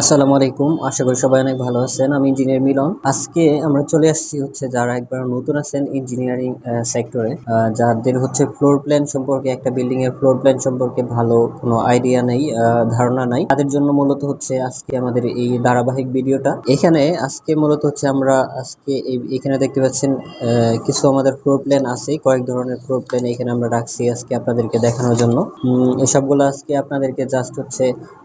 আসসালামু আলাইকুম। আশা করি সবাই অনেক ভালো আছেন। আমি ইঞ্জিনিয়ার মিলন। আজকে আমরা চলে আসছি হচ্ছে যারা একবার নতুন আছেন ইঞ্জিনিয়ারিং সেক্টরে যাদের হচ্ছে ফ্লোর প্ল্যান সম্পর্কে, একটা বিল্ডিং এর ফ্লোর প্ল্যান সম্পর্কে ভালো কোনো আইডিয়া নেই ধারণা নাই। তাদের জন্য মূলত হচ্ছে আজকে আমাদের এই ধারাবাহিক ভিডিওটা। এখানে আজকে মূলত হচ্ছে আমরা আজকে এখানে দেখতে পাচ্ছেন কিছু আমাদের ফ্লোর প্ল্যান আছে। কয়েক ধরনের ফ্লোর প্ল্যান এখানে আমরা রাখছি আজকে আপনাদেরকে দেখানোর জন্য। এসবগুলো আজকে আপনাদেরকে জাস্ট হচ্ছে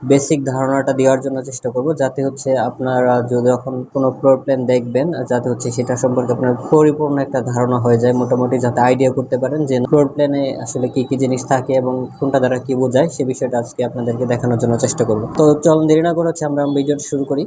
বেসিক ধারণাটা দেওয়ার জন্য চেষ্টা করব যাতে হচ্ছে আপনারা যখন কোনো ফ্লোর প্ল্যান দেখবেন, যাতে হচ্ছে সেটা সম্পর্কে আপনার পরিপূর্ণ একটা ধারণা হয়ে যায় মোটামুটি, যাতে আইডিয়া করতে পারেন যে ফ্লোর প্ল্যানে আসলে কি কি জিনিস থাকে এবং কোনটা দ্বারা কি বোঝায়, সে বিষয়টা আজকে আপনাদেরকে দেখানোর জন্য চেষ্টা করব। তো চলুন দেরি না করে হচ্ছে আমরা ভিডিওটা শুরু করি।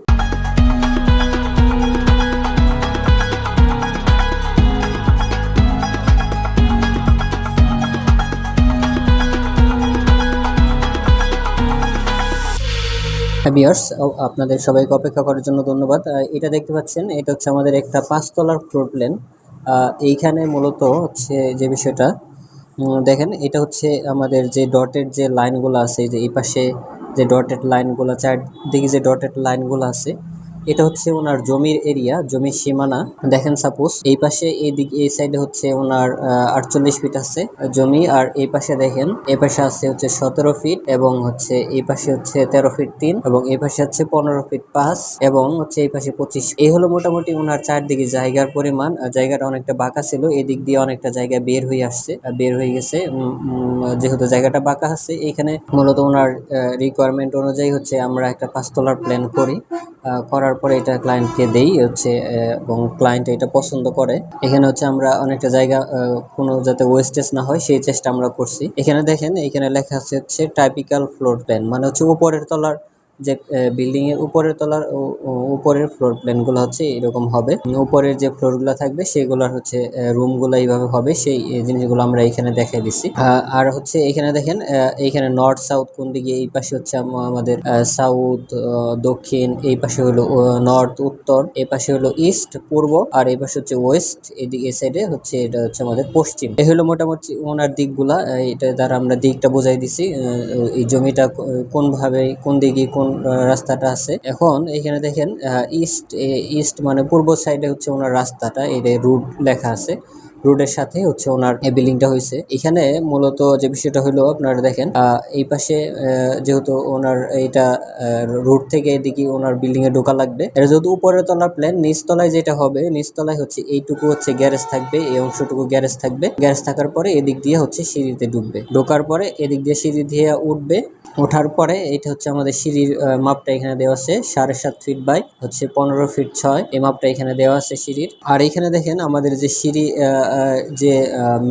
ভিউয়ার্স আপনাদের সবাইকে অপেক্ষা করার জন্য ধন্যবাদ। এটা দেখতে পাচ্ছেন, এটা হচ্ছে আমাদের একটা পাঁচতলার ফ্লোর প্ল্যান এইখানে মূলত হচ্ছে যে বিষয়টা দেখেন, এটা হচ্ছে আমাদের যে ডটের যে লাইনগুলো আছে যে এই পাশে যে ডটেড লাইনগুলো চারদিকে যে ডটেড লাইনগুলো আছে এটা হচ্ছে ওনার জমির এরিয়া, জমির সীমানা। দেখেন সাপোজ, এই পাশে, এই এই সাইডে হচ্ছে ওনার আটচল্লিশ ফিট আছে জমি, আর এই পাশে দেখেন, এই পাশে আছে হচ্ছে সতেরো ফিট এবং হচ্ছে এই পাশে হচ্ছে তেরো ফিট তিন এবং এই পাশে হচ্ছে পনেরো ফিট পাঁচ এবং হচ্ছে এই পাশে পঁচিশ এই হলো মোটামুটি ওনার চারদিকে জায়গার পরিমাণ। জায়গাটা অনেকটা বাঁকা ছিল এই দিক দিয়ে অনেকটা জায়গা বের হয়ে আসছে বের হয়ে গেছে। যেহেতু জায়গাটা বাঁকা আছে, এখানে মূলত ওনার রিকোয়ারমেন্ট অনুযায়ী হচ্ছে আমরা একটা পাঁচতলার প্ল্যান করি। করার পরে এটা ক্লায়েন্টকে দেই, হচ্ছে এবং ক্লায়েন্ট এটা পছন্দ করে। এখানে হচ্ছে আমরা অনেকটা জায়গা কোনো যাতে ওয়েস্টেজ না হয়, সেই চেষ্টা আমরা করছি। এখানে দেখেন, এখানে লেখা আছে হচ্ছে টাইপিক্যাল ফ্লোর প্ল্যান মানে হচ্ছে উপরের তলার যে বিল্ডিং এর উপরের তলার উপরের ফ্লোর প্ল্যানগুলো হচ্ছে এরকম হবে। উপরের যে ফ্লোরগুলো থাকবে সেগুলোর হচ্ছে রুমগুলো এইভাবে হবে সেই জিনিসগুলো আমরা এখানে দেখাই দিচ্ছি। আর হচ্ছে এখানে দেখেন আহ, এইখানে নর্থ সাউথ কোন দিকে এই পাশে হচ্ছে আমাদের সাউথ দক্ষিণ এই পাশে হলো নর্থ উত্তর এই পাশে হলো ইস্ট পূর্ব আর এই পাশে হচ্ছে ওয়েস্ট এদিকে এই সাইডে হচ্ছে এটা হচ্ছে আমাদের পশ্চিম। এই হলো মোটামুটি ওনার দিকগুলা এটা দ্বারা আমরা দিকটা বোঝাই দিছি এই জমিটা কো- কোন ভাবে কোন দিকে কোন রাস্তাটা আছে। এখন এখানে দেখেন ইস্ট ইস্ট মানে পূর্ব সাইডে হচ্ছে ওনার রাস্তাটা এটা রুট লেখা আছে। রোডের সাথে হচ্ছে ওনার বিল্ডিংটা হয়েছে। এখানে মূলত যে বিষয়টা হলো, আপনারা দেখেন এই পাশে যেহেতু ওনার এইটা রোড থেকে এদিকে ওনার বিল্ডিং এ ঢোকা লাগবে। এটা যেহেতু উপরের তলার প্ল্যান নিচ তলায় যেটা হবে নিচ তলায় হচ্ছে এইটুকু হচ্ছে গ্যারেজ থাকবে, এই অংশটুকু গ্যারেজ থাকবে। গ্যারেজ থাকার পরে এদিক দিয়ে হচ্ছে সিঁড়িতে ঢুকবে। ঢোকার পরে এদিক দিয়ে সিঁড়ি দিয়ে উঠবে। ওঠার পরে এটা হচ্ছে আমাদের সিঁড়ির মাপটা এখানে দেওয়া আছে, সাড়ে সাত ফিট বাই হচ্ছে পনেরো ফিট ছয়। এই মাপটা এখানে দেওয়া আছে সিঁড়ির। আর এখানে দেখেন, আমাদের যে সিঁড়ি যে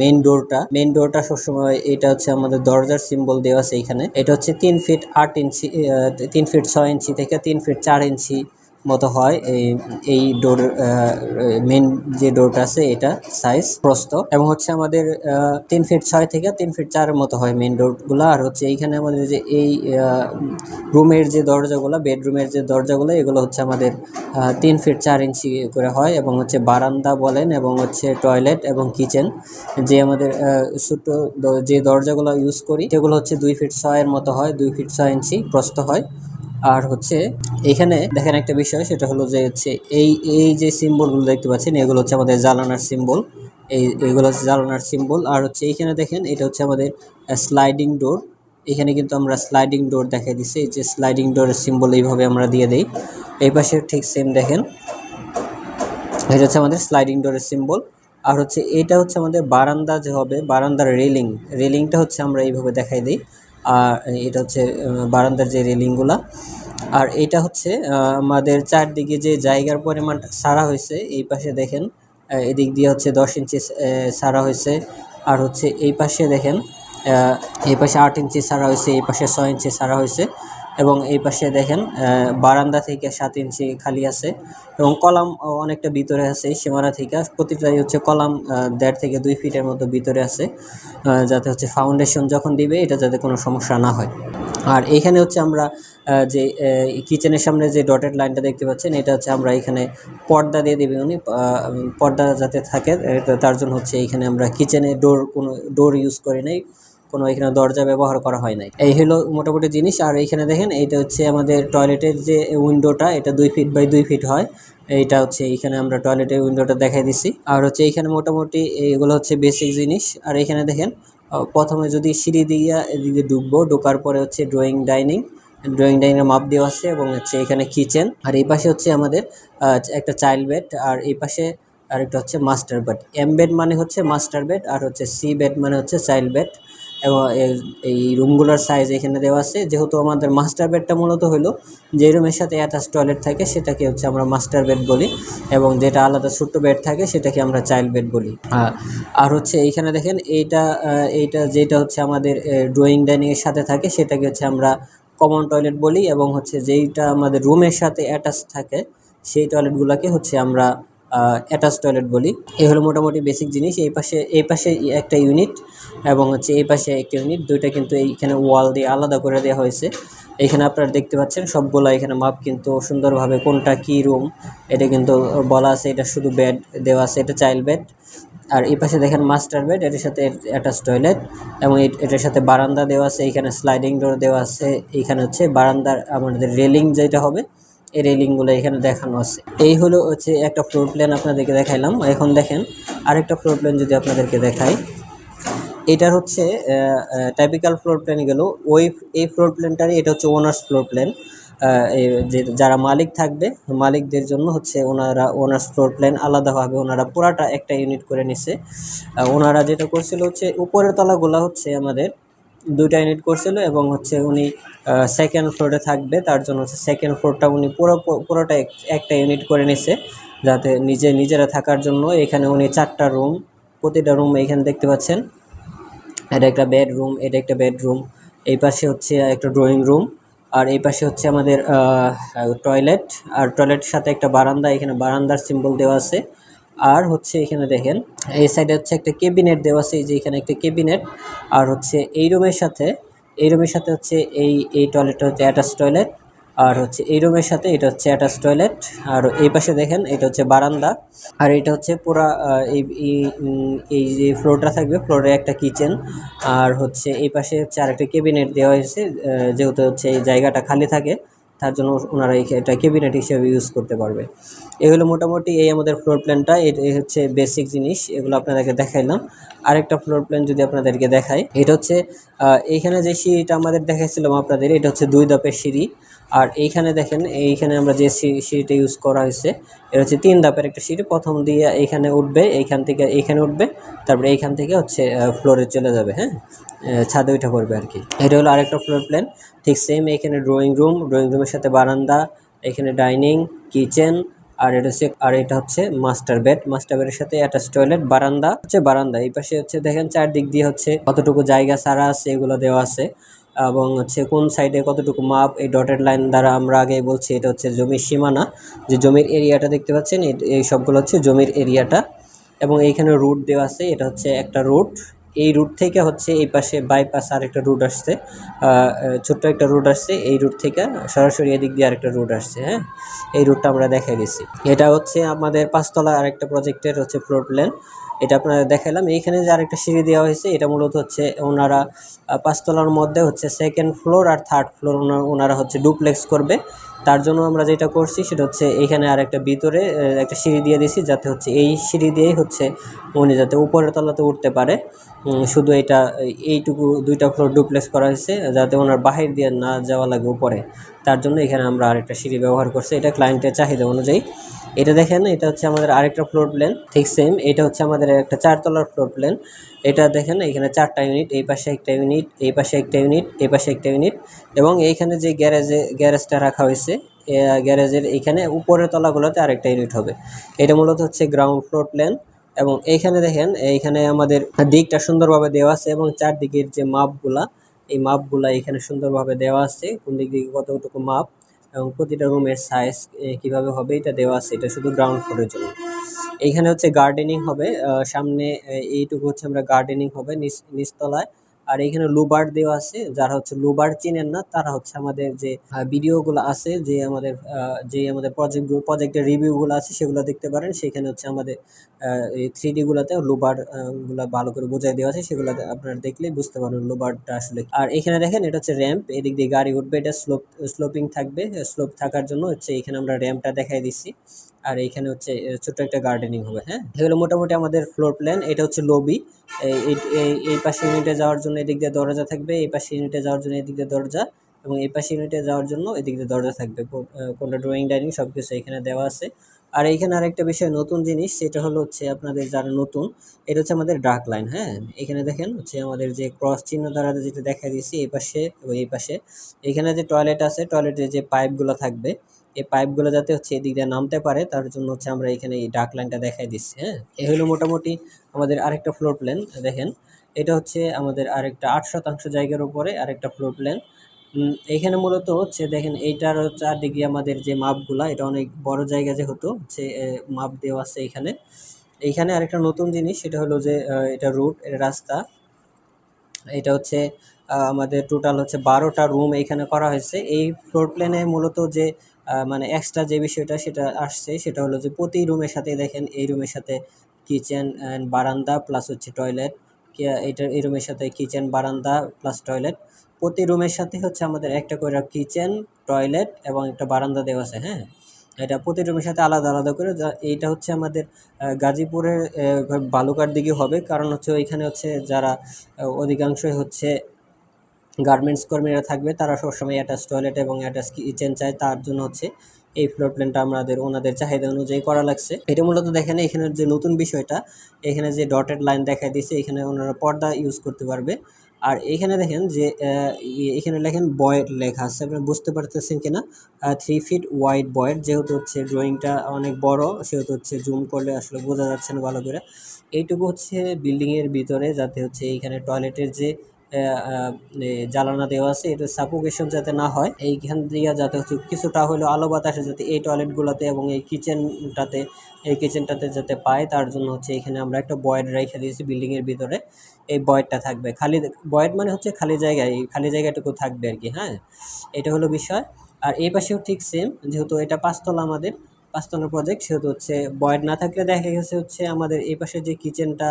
মেইন ডোরটা মেইন ডোরটা সবসময় এটা হচ্ছে আমাদের দরজার সিম্বল দেওয়া আছে এখানে। এটা হচ্ছে তিন ফিট আট ইঞ্চি তিন ফিট ছয় ইঞ্চি থেকে তিন ফিট চার ইঞ্চি মতো হয়। এই এই ডোর মেন যে ডোরটা আছে, এটা সাইজ প্রস্ত এবং হচ্ছে আমাদের তিন ফিট ছয় থেকে তিন ফিট চারের মতো হয় মেন ডোরগুলো। আর হচ্ছে এইখানে আমাদের যে এই রুমের যে দরজাগুলো, বেডরুমের যে দরজাগুলো, এগুলো হচ্ছে আমাদের তিন ফিট চার ইঞ্চি করে হয় এবং হচ্ছে বারান্দা বলেন এবং হচ্ছে টয়লেট এবং কিচেন। যে আমাদের ছোট যে দরজাগুলো ইউজ করি, সেগুলো হচ্ছে দুই ফিট ছয়ের মতো হয়, দুই ফিট ছয় ইঞ্চি প্রস্ত হয়। আর হচ্ছে এখানে দেখেন একটা বিষয়, সেটা হলো যে হচ্ছে এই এই যে সিম্বলগুলো দেখতে পাচ্ছেন, এগুলো হচ্ছে আমাদের জ্বালানার সিম্বল। এই, এগুলো হচ্ছে জ্বালানার সিম্বল। আর হচ্ছে এইখানে দেখেন, এটা হচ্ছে আমাদের স্লাইডিং ডোর। এখানে কিন্তু আমরা স্লাইডিং ডোর দেখাই দিচ্ছি। এই যে স্লাইডিং ডোরের সিম্বল এইভাবে আমরা দিয়ে দিই। এই পাশে ঠিক সেম দেখেন, এটা হচ্ছে আমাদের স্লাইডিং ডোরের সিম্বল। আর হচ্ছে এটা হচ্ছে আমাদের বারান্দা যে হবে, বারান্দার রেলিং। রেলিংটা হচ্ছে আমরা এইভাবে দেখাই দিই। আর এটা হচ্ছে বারান্দার যে রেলিংগুলা। আর এটা হচ্ছে আমাদের চারদিকে যে জায়গার পরিমাণটা সারা হয়েছে, এই পাশে দেখেন এদিক দিয়ে হচ্ছে দশ ইঞ্চি সারা হয়েছে। আর হচ্ছে এই পাশে দেখেন এই পাশে আট ইঞ্চি সারা হয়েছে, এই পাশে ছয় ইঞ্চি সারা হয়েছে। এবং এই পাশে দেখেন বারান্দা থেকে সাত ইঞ্চি খালি আছে এবং কলাম অনেকটা ভিতরে আছে সীমানা থেকে। প্রতিটাই হচ্ছে কলাম দেড় থেকে দুই ফিটের মতো ভিতরে আছে যাতে হচ্ছে ফাউন্ডেশন যখন দিবে, এটা যাতে কোনো সমস্যা না হয়। আর এখানে হচ্ছে আমরা যে কিচেনের সামনে যে ডটেড লাইনটা দেখতে পাচ্ছেন, এটা হচ্ছে আমরা এখানে পর্দা দিয়ে দেবে উনি পর্দা যাতে থাকে তার জন্য হচ্ছে এখানে আমরা কিচেনে ডোর কোনো ডোর ইউজ করি নাই। কোনো এখানে দরজা ব্যবহার করা হয় নাই। এই হলো মোটামুটি জিনিস। আর এইখানে দেখেন, এইটা হচ্ছে আমাদের টয়লেটের যে উইন্ডোটা, এটা দুই ফিট বাই দুই ফিট হয়। এইটা হচ্ছে এইখানে আমরা টয়লেটের উইন্ডোটা দেখাই দিছি। আর হচ্ছে এইখানে মোটামুটি এগুলো হচ্ছে বেসিক জিনিস। আর এখানে দেখেন প্রথমে যদি সিঁড়ি দিয়ে এদিকে ঢুকবো, ঢোকার পরে হচ্ছে ড্রয়িং ডাইনিং ড্রয়িং ডাইনিংয়ের মাপ দেওয়া আছে এবং হচ্ছে এখানে কিচেন আর এই পাশে হচ্ছে আমাদের একটা চাইল্ড বেড আর এই পাশে আরেকটা হচ্ছে মাস্টার বেড এম বেড মানে হচ্ছে মাস্টার বেড আর হচ্ছে সি বেড মানে হচ্ছে চাইল্ড বেড এবং এই- এই রুমগুলোর সাইজ এখানে দেওয়া আছে। যেহেতু আমাদের মাস্টার বেডটা মূলত হলো যে রুমের সাথে অ্যাটাচ টয়লেট থাকে, সেটাকে হচ্ছে আমরা মাস্টার বেড বলি এবং যেটা আলাদা ছোট্ট বেড থাকে, সেটাকে আমরা চাইল্ড বেড বলি। আর হচ্ছে এইখানে দেখেন এইটা এইটা যেটা হচ্ছে আমাদের ড্রয়িং ডাইনিংয়ের সাথে থাকে, সেটাকে হচ্ছে আমরা কমন টয়লেট বলি এবং হচ্ছে যেইটা আমাদের রুমের সাথে অ্যাটাচ থাকে, সেই টয়লেটগুলোকে হচ্ছে আমরা অ্যাটাচ টয়লেট বলি। এই হলো মোটামুটি বেসিক জিনিস। এই পাশে এই পাশে একটা ইউনিট এবং হচ্ছে এই পাশে একটা ইউনিট দুইটা কিন্তু এইখানে ওয়াল দিয়ে আলাদা করে দেওয়া হয়েছে। এখানে আপনারা দেখতে পাচ্ছেন সবগুলো এখানে মাপ কিন্তু সুন্দরভাবে কোনটা কি রুম এটা কিন্তু বলা আছে এটা শুধু বেড দেওয়া আছে এটা চাইল্ড বেড আর এই পাশে দেখেন মাস্টার বেড এটার সাথে অ্যাটাচ টয়লেট এবং এটার সাথে বারান্দা দেওয়া আছে। এখানে স্লাইডিং ডোর দেওয়া আছে। এইখানে হচ্ছে বারান্দার আমাদের রেলিং যেটা হবে এই রেলিংগুলো এখানে দেখানো আছে। এই হলো হচ্ছে একটা ফ্লোর প্ল্যান আপনাদেরকে দেখাইলাম। এখন দেখেন, আরেকটা ফ্লোর প্ল্যান যদি আপনাদেরকে দেখাই। এটার হচ্ছে টাইপিক্যাল ফ্লোর প্ল্যান গেল। ওই, এই ফ্লোর প্ল্যানটারই এটা হচ্ছে ওনার্স ফ্লোর প্ল্যান যে যারা মালিক থাকবে, মালিকদের জন্য হচ্ছে ওনারা ওনার্স ফ্লোর প্ল্যান আলাদাভাবে ওনারা পুরাটা একটা ইউনিট করে নিছে। ওনারা যেটা করছিল হচ্ছে, উপরের তলাগুলো হচ্ছে আমাদের দুইটা ইউনিট করছিল এবং হচ্ছে উনি সেকেন্ড ফ্লোরে থাকবে। তার জন্য হচ্ছে সেকেন্ড ফ্লোরটা উনি পুরো, পুরোটা এক- একটা ইউনিট করে নিছে, যাতে নিজে, নিজেরা থাকার জন্য। এখানে উনি চারটা রুম প্রতিটা রুম এখানে দেখতে পাচ্ছেন। এটা একটা বেডরুম এটা একটা বেডরুম এই পাশে হচ্ছে একটা ড্রয়িং রুম আর এই পাশে হচ্ছে আমাদের টয়লেট আর টয়লেটের সাথে একটা বারান্দা। এখানে বারান্দার সিম্বল দেওয়া আছে। আর হচ্ছে এখানে দেখেন, এই সাইডে হচ্ছে একটা কেবিনেট দেওয়া আছে, এই যে এখানে একটা কেবিনেট আর হচ্ছে এই রুমের সাথে, এই রুমের সাথে হচ্ছে এই এই টয়লেটটা হচ্ছে অ্যাটাচ টয়লেট আর হচ্ছে এই রুমের সাথে এটা হচ্ছে অ্যাটাচ টয়লেট আর এই পাশে দেখেন এটা হচ্ছে বারান্দা, আর এটা হচ্ছে পুরা এই যে ফ্লোরটা থাকবে ফ্লোরে একটা কিচেন আর হচ্ছে এই পাশে হচ্ছে আরেকটা কেবিনেট দেওয়া হয়েছে যেহেতু হচ্ছে এই জায়গাটা খালি থাকে তার জন্য ওনারা এটা ক্যাবিনেট হিসেবে ইউজ করতে পারবে। এই হলো মোটামুটি এই আমাদের ফ্লোর প্ল্যানটা এটা হচ্ছে বেসিক জিনিস, এগুলো আপনাদেরকে দেখাইলাম। আরেকটা ফ্লোর প্ল্যান যদি আপনাদেরকে দেখাই, এটা হচ্ছে এইখানে যে সিঁড়িটা আমাদের দেখাইছিলাম আপনাদের, এটা হচ্ছে দুই ধাপের সিঁড়ি। আর এইখানে দেখেন, এইখানে আমরা যে সিঁড়িটা ইউজ করা হয়েছে, এটা হচ্ছে তিন ধাপের একটা সিঁড়ি। প্রথম দিয়ে এইখানে উঠবে, এইখান থেকে এইখানে উঠবে, তারপরে এইখান থেকে হচ্ছে ফ্লোরে চলে যাবে হ্যাঁ? ছাদে উঠা পড়বে আর কি। এটা হলো আরেকটা ফ্লোর প্ল্যান ঠিক সেম এখানে ড্রয়িং রুম ড্রয়িং রুমের সাথে বারান্দা, এখানে ডাইনিং কিচেন আর এটা হচ্ছে, আর এটা হচ্ছে মাস্টার বেড মাস্টার বেডের সাথে অ্যাটাচ টয়লেট বারান্দা, হচ্ছে বারান্দা। এই পাশে হচ্ছে দেখেন, চারদিক দিয়ে হচ্ছে কতটুকু জায়গা সারা আছে, এগুলো দেওয়া আছে। এবং হচ্ছে কোন সাইডে কতটুকু মাপ, এই ডটেড লাইন দ্বারা আমরা আগে বলছি, এটা হচ্ছে জমির সীমানা। যে জমির এরিয়াটা দেখতে পাচ্ছেন, এই- সবগুলো হচ্ছে জমির এরিয়াটা এবং এইখানে রুট দেওয়া আছে, এটা হচ্ছে একটা রুট এই রুট থেকে হচ্ছে এই পাশে বাইপাস আর একটা রুট আসছে ছোট্ট একটা রুট আসছে, এই রুট থেকে সরাসরি এদিক দিয়ে আরেকটা রুট আসছে হ্যাঁ? এই রুটটা আমরা দেখাই দিছি এটা হচ্ছে আমাদের পাঁচতলা আরেকটা প্রজেক্টের হচ্ছে ফ্লোর প্ল্যান এটা আপনারা দেখালাম। এইখানে যে আরেকটা সিঁড়ি দেওয়া হয়েছে, এটা মূলত হচ্ছে ওনারা পাঁচতলার মধ্যে হচ্ছে সেকেন্ড ফ্লোর আর থার্ড ফ্লোর ওনারা হচ্ছে ডুপ্লেক্স করবে। তার জন্য আমরা যেটা করছি সেটা হচ্ছে এখানে আর একটা ভিতরে একটা সিঁড়ি দিয়ে দিছি যাতে হচ্ছে এই সিঁড়ি দিয়েই হচ্ছে উনি যাতে উপরের তলাতে উঠতে পারে। শুধু এটা, এইটুকু দুইটা ফ্লোর ডুপ্লেক্স করা হয়েছে, যাতে ওনার বাহির দিয়ে না যাওয়া লাগে উপরে। তার জন্য এখানে আমরা আরেকটা সিঁড়ি ব্যবহার করছি। এটা ক্লায়েন্টের চাহিদা অনুযায়ী। এটা দেখেন, এটা হচ্ছে আমাদের আরেকটা ফ্লোর প্ল্যান ঠিক সেম এটা হচ্ছে আমাদের একটা চারতলার ফ্লোর প্ল্যান এটা দেখেন, এখানে চারটা ইউনিট এই পাশে একটা ইউনিট এই পাশে একটা ইউনিট এই পাশে একটা ইউনিট এবং এইখানে যে গ্যারেজে গ্যারেজটা রাখা হয়েছে গ্যারেজের এইখানে উপরের তলাগুলোতে আরেকটা ইউনিট হবে। এটা মূলত হচ্ছে গ্রাউন্ড ফ্লোর প্ল্যান এবং এইখানে দেখেন, এইখানে আমাদের দিকটা সুন্দরভাবে দেওয়া আছে এবং চারদিকের যে মাপগুলা এই মাপগুলা এখানে সুন্দরভাবে দেওয়া আছে, কোন দিক দিকে কতটুকু মাপ এবং প্রতিটা রুমের সাইজ কীভাবে হবে এটা দেওয়া আছে, এটা শুধু গ্রাউন্ড ফ্লোরের জন্য। এইখানে হচ্ছে গার্ডেনিং হবে সামনে এইটুকু হচ্ছে আমরা গার্ডেনিং হবে, নিচ, নিচতলায়। আর এখানে লোবার দেওয়া আছে যারা হচ্ছে লোবার চিনেন না তারা হচ্ছে আমাদের যে ভিডিওগুলো আছে যে আমাদের যে আমাদের প্রজেক্ট প্রজেক্টের রিভিউগুলো আছে সেগুলো দেখতে পারেন। সেখানে হচ্ছে আমাদের থ্রি ডিগুলোতে লুবার আহ, গুলা ভালো করে বোঝাই দেওয়া আছে সেগুলো আপনারা দেখলেই বুঝতে পারবেন লোবারটা আসলে আর এখানে দেখেন এটা হচ্ছে র্যাম্প এদিক দিয়ে গাড়ি উঠবে এটা স্লোপ স্লোপিং থাকবে স্লোপ থাকার জন্য হচ্ছে এখানে আমরা র্যাম্পটা দেখাই দিচ্ছি। আর এইখানে হচ্ছে ছোট্ট একটা গার্ডেনিং হবে হ্যাঁ? এগুলো মোটামুটি আমাদের ফ্লোর প্ল্যান এটা হচ্ছে লবি এই পাশে ইউনিটে যাওয়ার জন্য এদিক দিয়ে দরজা থাকবে, এই পাশে ইউনিটে যাওয়ার জন্য এদিক দিয়ে দরজা, এবং এই পাশে ইউনিটে যাওয়ার জন্য এদিক দিয়ে দরজা থাকবে। কোনটা ড্রয়িং ডাইনিং সব কিছু এখানে দেওয়া আছে। আর এইখানে আরেকটা বিষয় নতুন জিনিস, সেটা হলো হচ্ছে আপনাদের যারা নতুন, এটা হচ্ছে আমাদের ডার্ক লাইন হ্যাঁ? এখানে দেখেন হচ্ছে আমাদের যে ক্রস চিহ্ন দ্বারা যেটা দেখা দিয়েছি, এই পাশে এবং এই পাশে। এখানে যে টয়লেট আছে টয়লেটের যে পাইপগুলো থাকবে এই পাইপগুলো যাতে হচ্ছে এদিক দিয়ে নামতে পারে, তার জন্য হচ্ছে আমরা এখানে এই ডাক লাইনটা দেখাই দিচ্ছি হ্যাঁ? এ হলো মোটামুটি আমাদের আরেকটা ফ্লোর প্ল্যান দেখেন। এটা হচ্ছে আমাদের আরেকটা আট শতাংশ জায়গার উপরে আরেকটা ফ্লোর প্ল্যান এইখানে মূলত হচ্ছে দেখেন, এইটার চারদিকে আমাদের যে মাপগুলা, এটা অনেক বড় জায়গা যে হতো যে মাপ দেওয়া আছে এখানে। এইখানে আরেকটা নতুন জিনিস, সেটা হলো যে এটা রুট রাস্তা। এটা হচ্ছে আমাদের টোটাল হচ্ছে বারোটা রুম এইখানে করা হয়েছে। এই ফ্লোর প্ল্যানে মূলত যে মানে এক্সট্রা যে বিষয়টা সেটা আসছে, সেটা হলো যে প্রতি রুমের সাথে দেখেন এই রুমের সাথে কিচেন অ্যান্ড বারান্দা প্লাস হচ্ছে টয়লেট এইটার, এই রুমের সাথে কিচেন বারান্দা প্লাস টয়লেট প্রতি রুমের সাথে হচ্ছে আমাদের একটা করে কিচেন টয়লেট এবং একটা বারান্দা দেওয়া আছে হ্যাঁ? এটা প্রতি রুমের সাথে আলাদা আলাদা করে এইটা হচ্ছে আমাদের গাজীপুরের বালুকার দিকে হবে, কারণ হচ্ছে ওইখানে হচ্ছে যারা অধিকাংশই হচ্ছে গার্মেন্টস কর্মীরা থাকবে, তারা সবসময় অ্যাটাচ টয়লেট এবং অ্যাটাচ কিচেন চায়। তার জন্য হচ্ছে এই ফ্লোর প্ল্যানটা আমাদের, ওনাদের চাহিদা অনুযায়ী করা লাগছে। এটা মূলত দেখেন এখানের যে নতুন বিষয়টা, এখানে যে ডটেড লাইন দেখা দিয়েছে, এখানে ওনারা পর্দা ইউজ করতে পারবে। আর এখানে দেখেন যে এখানে লেখেন বয়েড লেখা আছে। আপনি বুঝতে পারতেছেন কিনা? থ্রি ফিট ওয়াইড বয়েড যেহেতু হচ্ছে ড্রয়িংটা অনেক বড়, সেহেতু হচ্ছে জুম করলে আসলে বোঝা যাচ্ছে না ভালো করে। এইটুকু হচ্ছে বিল্ডিংয়ের ভিতরে, যাতে হচ্ছে এইখানে টয়লেটের যে জ্বালানা দেওয়া আছে। এটা সাপোকেশন যাতে না হয়, এইখান দিয়ে যাতে হচ্ছে কিছুটা হলেও আলো বাতাসে যাতে এই টয়লেটগুলোতে এবং এই কিচেনটাতে এই কিচেনটাতে যাতে পায়, তার জন্য হচ্ছে এখানে আমরা একটা বয়েড রেখে দিয়েছি বিল্ডিংয়ের ভিতরে। এই বয়েডটা থাকবে। খালি বয়েড মানে হচ্ছে খালি জায়গায় এই খালি জায়গাটুকু থাকবে আর কি হ্যাঁ? এটা হলো বিষয়। আর এই পাশেও ঠিক সেম যেহেতু এটা পাঁচতলা আমাদের পাঁচতলার প্রজেক্ট সেহেতু হচ্ছে বয়েড না থাকলে দেখা গেছে হচ্ছে আমাদের এই পাশে যে কিচেনটা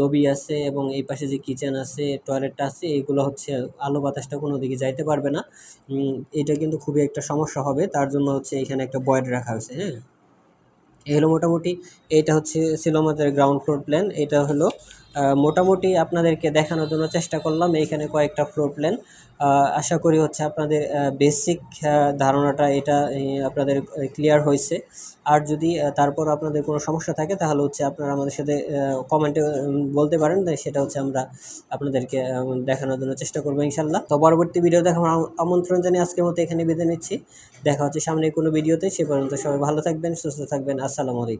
লবি আছে এবং এই পাশে যে কিচেন আছে টয়লেটটা আছে এইগুলো হচ্ছে আলো বাতাসটা কোনো দিকে যাইতে পারবে না। এটা কিন্তু খুবই একটা সমস্যা হবে, তার জন্য হচ্ছে এখানে একটা বয়েড রাখা হয়েছে হ্যাঁ? এই হলো মোটামুটি, এইটা হচ্ছে ছিল আমাদের গ্রাউন্ড ফ্লোর প্ল্যান এটা হলো মোটামুটি আপনাদেরকে দেখানোর জন্য চেষ্টা করলাম এইখানে কয়েকটা ফ্লোর প্ল্যান আশা করি হচ্ছে আপনাদের বেসিক ধারণাটা এটা আপনাদের ক্লিয়ার হয়েছে। আর যদি তারপর আপনাদের কোনো সমস্যা থাকে, তাহলে হচ্ছে আপনারা আমাদের সাথে কমেন্টে বলতে পারেন। সেটা হচ্ছে আমরা আপনাদেরকে দেখানোর জন্য চেষ্টা করব ইনশাল্লাহ তো পরবর্তী ভিডিও দেখার আমন্ত্রণ জানিয়ে আজকের মতো এখানে বিদায় নিচ্ছি। দেখা হচ্ছে সামনে কোনো ভিডিওতে সে পর্যন্ত সবাই ভালো থাকবেন, সুস্থ থাকবেন। আসসালামু আলাইকুম।